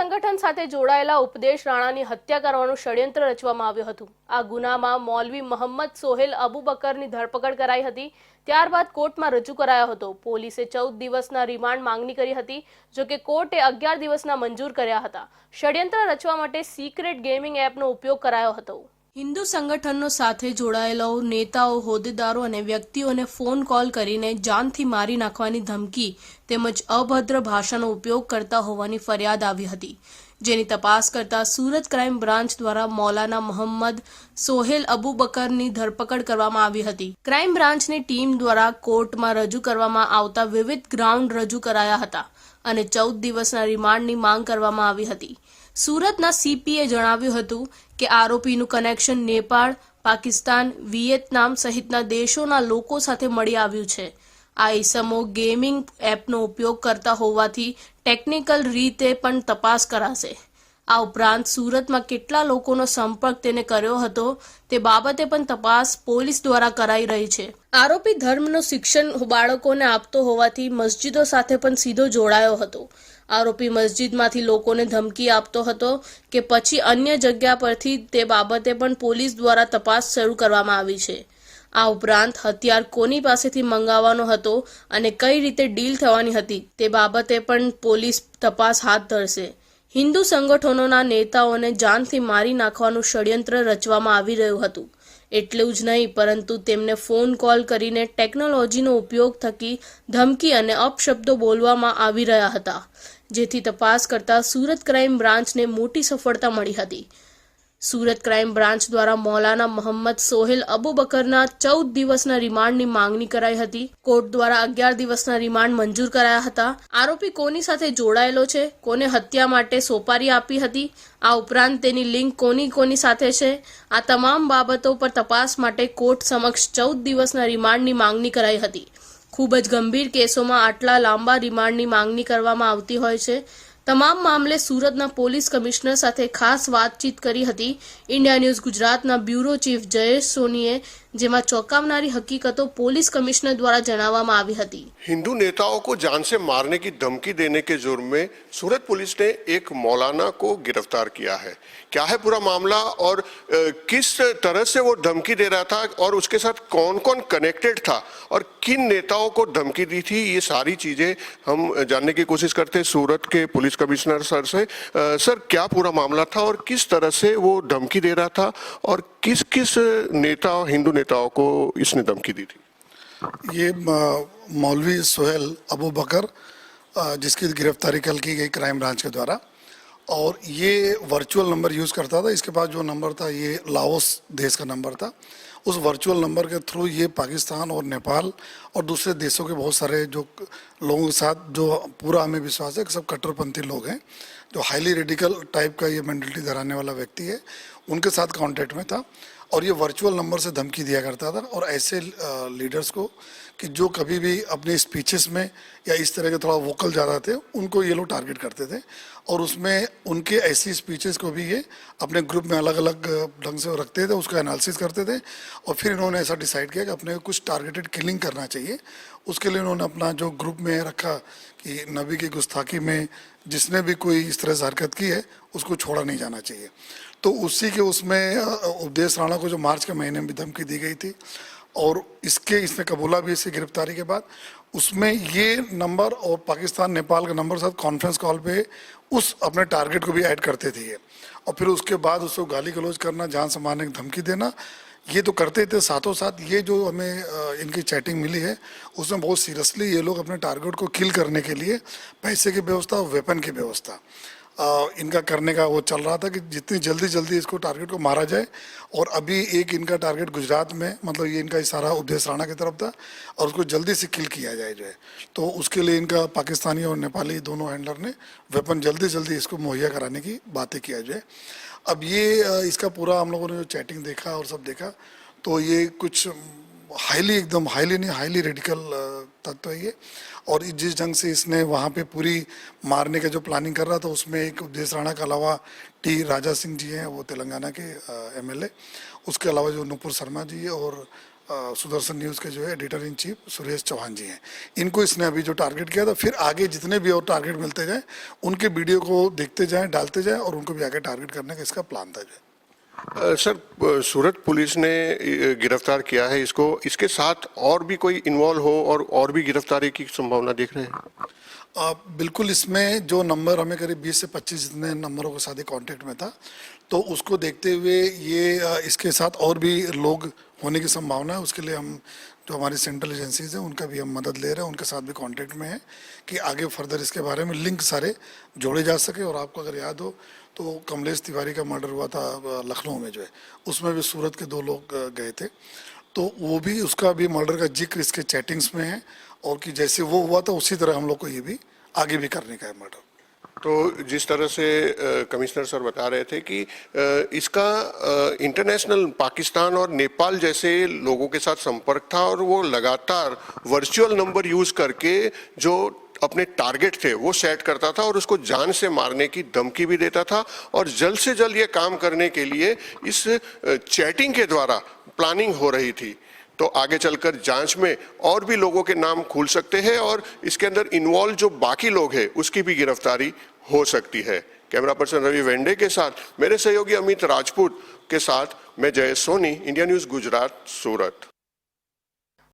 સંગઠન સાથે જોડાયેલા ઉપદેશ રાણાની હત્યા કરવાનું ષડયંત્ર રચવામાં આવ્યું હતું. આ ગુનામાં મૌલવી મોહમ્મદ સોહેલ અબુબકરની ધરપકડ કરાઈ હતી. ત્યારબાદ કોર્ટમાં રજૂ કરાયો હતો. પોલીસે ચૌદ દિવસના રિમાન્ડ માંગણી કરી હતી, જો કે કોર્ટે અગિયાર દિવસના મંજૂર કર્યા હતા. ષડયંત્ર રચવા માટે સિક્રેટ ગેમિંગ એપનો ઉપયોગ કરાયો હતો. હિન્દુ સંગઠનો સાથે જોડાયેલા નેતાઓ, હોદ્દેદારો અને વ્યક્તિઓને ફોન કોલ કરીને જાનથી મારી નાખવાની ધમકી તેમજ અભદ્ર ભાષાનો ઉપયોગ કરતા હોવાની ફરિયાદ આવી હતી. જેની તપાસ કરતા સુરત ક્રાઇમ બ્રાન્ચ દ્વારા મૌલાના મોહમ્મદ સોહેલ અબુબકરની ધરપકડ કરવામાં આવી હતી. ક્રાઇમ બ્રાન્ચની ટીમ દ્વારા કોર્ટમાં રજૂ કરવામાં આવતા વિવિધ ગ્રાઉન્ડ રજૂ કરાયા હતા અને ચૌદ દિવસના રિમાન્ડની માંગ કરવામાં આવી હતી. સુરતના સીપીએ જણાવ્યું હતું કે આરોપીનું કનેક્શન નેપાળ, પાકિસ્તાન, વિયેતનામ સહિતના દેશોના લોકો સાથે મળી આવ્યું છે. આ ઈસમો ગેમિંગ એપનો ઉપયોગ કરતા હોવાથી ટેકનિકલ રીતે પણ તપાસ કરાશે. આ ઉપરાંત સુરતમાં કેટલા લોકોનો સંપર્ક તેને કર્યો હતો તે બાબતે પણ તપાસ પોલીસ દ્વારા કરાઈ રહી છે. આરોપી ધર્મનું શિક્ષણ બાળકોને આપતો હોવાથી મસ્જિદો સાથે પણ સીધો જોડાયો હતો. આરોપી મસ્જિદમાંથી લોકોને ધમકી આપતો હતો કે પછી અન્ય જગ્યા પરથી તે બાબતે પણ પોલીસ દ્વારા તપાસ શરૂ કરવામાં આવી છે. આ ઉપરાંત હથિયાર કોની પાસેથી મંગાવવાનો હતો અને કઈ રીતે ડીલ થવાની હતી તે બાબતે પણ પોલીસ તપાસ હાથ ધરશે. હિન્દુ સંગઠનોના નેતાઓને જાનથી મારી નાખવાનું ષડયંત્ર રચવામાં આવી રહ્યું હતું. એટલું જ નહીં, પરંતુ તેમને ફોન કોલ કરીને ટેકનોલોજીનો ઉપયોગ થકી ધમકી અને અપશબ્દો બોલવામાં આવી રહ્યા હતા, જેથી તપાસ કરતા સુરત ક્રાઇમ બ્રાન્ચને મોટી સફળતા મળી હતી. સુરત ક્રાઇમ બ્રાન્ચ દ્વારા મૌલાના મોહમ્મદ સોહેલ અબુબકરના ચૌદ દિવસના રિમાન્ડની માંગણી કરાઈ હતી. કોર્ટ દ્વારા અગિયાર દિવસના રિમાન્ડ મંજૂર કરાયા હતા. આરોપી કોની સાથે જોડાયેલો છે? કોને હત્યા માટે સોપારી આપી હતી? આ ઉપરાંત તેની લિંક કોની કોની સાથે છે? આ તમામ બાબતો પર તપાસ માટે કોર્ટ સમક્ષ ચૌદ દિવસના રિમાન્ડની માંગણી કરાઈ હતી. ખૂબ જ ગંભીર કેસોમાં આટલા લાંબા રિમાન્ડની માંગણી કરવામાં આવતી હોય છે. તમામ મામલે સુરતના પોલીસ કમિશનર સાથે ખાસ વાતચીત કરી હતી ઇન્ડિયા ન્યૂઝ ગુજરાતના બ્યુરો ચીફ જયેશ સોનીએ જેમાં ચોંકાવનારી હકીકતો પોલીસ કમિશનર દ્વારા જણાવવામાં આવી હતી हिंदू नेताओं को जान से मारने की धमकी देने के जुर्म में सूरत पुलिस ने एक मौलाना को गिरफ्तार किया है क्या है पूरा मामला और अ, किस तरह से वो धमकी दे रहा था और उसके साथ कौन कौन कनेक्टेड था और किन नेताओं को धमकी दी थी ये सारी चीजें हम जानने की कोशिश करते हैं सूरत के पुलिस कमिश्नर सर से सर, क्या पूरा मामला था और किस तरह से वो धमकी दे रहा था और किस किस नेता, हिंदू नेताओं को इसने धमकी दी थी? ये मौलवी सोहेल अबू बकर जिसकी गिरफ्तारी कल की गई क्राइम ब्रांच के द्वारा। और ये वर्चुअल नंबर यूज़ करता था, इसके पास जो नंबर था, ये लाओस देश का नंबर था। उस वर्चुअल नंबर के थ्रू ये पाकिस्तान और नेपाल और दूसरे देशों के बहुत सारे जो लोगों के साथ जो पूरा हमें विश्वास है कि सब कट्टरपंथी लोग हैं, जो हाईली रेडिकल टाइप का ये मैंडलिटी धराने वाला व्यक्ति है, उनके साथ कॉन्टैक्ट में था। और ये वर्चुअल नंबर से धमकी दिया करता था और ऐसे लीडर्स को कि जो कभी भी अपने स्पीचेस में या इस तरह के थोड़ा वोकल ज़्यादा थे, उनको ये लोग टारगेट करते थे। और उसमें उनके ऐसी स्पीचेस को भी ये अपने ग्रुप में अलग अलग ढंग से रखते थे, उसका एनालिसिस करते थे। और फिर इन्होंने ऐसा डिसाइड किया कि अपने कुछ टारगेटेड किलिंग करना चाहिए। उसके लिए उन्होंने अपना जो ग्रुप में रखा कि नबी की गुस्ताखी में जिसने भी कोई इस तरह से हरकत की है, उसको छोड़ा नहीं जाना चाहिए। तो उसी के उसमें उपदेश राणा को जो मार्च के महीने में भी धमकी दी गई थी और इसके, इसने कबूला भी इसकी गिरफ्तारी के बाद, उसमें ये नंबर और पाकिस्तान नेपाल का नंबर साथ कॉन्फ्रेंस कॉल पे उस अपने टारगेट को भी ऐड करते थे और फिर उसके बाद उसको गाली गलौज करना, जान से की धमकी देना ये तो करते थे साथों साथ ये जो हमें इनकी चैटिंग मिली है, उसमें बहुत सीरियसली ये लोग अपने टारगेट को किल करने के लिए पैसे की व्यवस्था और वेपन की व्यवस्था। अ, इनका करने का वो चल रहा था कि जितनी जल्दी जल्दी इसको टारगेट को मारा जाए और अभी एक इनका टारगेट गुजरात में मतलब ये इनका इशारा उपदेश राणा की तरफ़ था और उसको जल्दी से किल किया जाए जो है। तो उसके लिए इनका पाकिस्तानी और नेपाली दोनों हैंडलर ने वेपन जल्दी जल्दी इसको मुहैया कराने की बातें किया जाए अब ये इसका पूरा हम लोगों ने जो चैटिंग देखा और सब देखा तो ये कुछ हाईली एकदम, हाईली नहीं, हाईली रेडिकल तत्व है ये। और जिस ढंग से इसने वहाँ पे पूरी मारने का जो प्लानिंग कर रहा था, उसमें एक उपदेश राणा के अलावा टी राजा सिंह जी हैं, वो तेलंगाना के एमएलए उसके अलावा जो नुपुर शर्मा जी और सुदर्शन न्यूज़ के जो है editor in chief Suresh Chauhan ji हैं। इनको इसने अभी जो टारगेट किया था, फिर आगे जितने भी और टारगेट मिलते जाएँ, उनके वीडियो को देखते जाएँ, डालते जाएँ और उनको भी आगे टारगेट करने का इसका प्लान था जो। सर सूरत पुलिस ने गिरफ़्तार किया है इसको। इसके साथ और भी कोई इन्वॉल्व हो और और भी गिरफ्तारी की संभावना देख रहे हैं? आ, बिल्कुल इसमें जो नंबर हमें करीब 20 से 25 जितने नंबरों के साथ ही कांटेक्ट में था तो उसको देखते हुए ये इसके साथ और भी लोग होने की संभावना है। उसके लिए हम जो हमारी सेंट्रल एजेंसीज हैं उनका भी हम मदद ले रहे हैं उनके साथ भी कांटेक्ट में हैं कि आगे फर्दर इसके बारे में लिंक सारे जोड़े जा सके। और आपको अगर याद हो तो कमलेश तिवारी का मर्डर हुआ था लखनऊ में जो है। उसमें भी सूरत के दो लोग गए थे। तो वो भी, उसका भी मर्डर का ज़िक्र इसके चैटिंग्स में है और कि जैसे वो हुआ था, उसी तरह हम लोग को ये भी आगे भी करने का है मर्डर। तो जिस तरह से कमिश्नर सर बता रहे थे कि इसका इंटरनेशनल पाकिस्तान और नेपाल जैसे लोगों के साथ संपर्क था और वो लगातार वर्चुअल नंबर यूज़ करके जो अपने टारगेट थे, वो सेट करता था और उसको जान से मारने की धमकी भी देता था और जल्द से जल्द ये काम करने के लिए इस चैटिंग के द्वारा प्लानिंग हो रही थी। तो आगे चलकर जाँच में और भी लोगों के नाम खुल सकते हैं और इसके अंदर इन्वॉल्व जो बाकी लोग हैं, उसकी भी गिरफ्तारी हो सकती है। कैमरा पर्सन रवि वेंडे के साथ, मेरे सहयोगी अमित राजपूत के साथ, मैं जय सोनी, इंडिया न्यूज़, गुजरात, सूरत।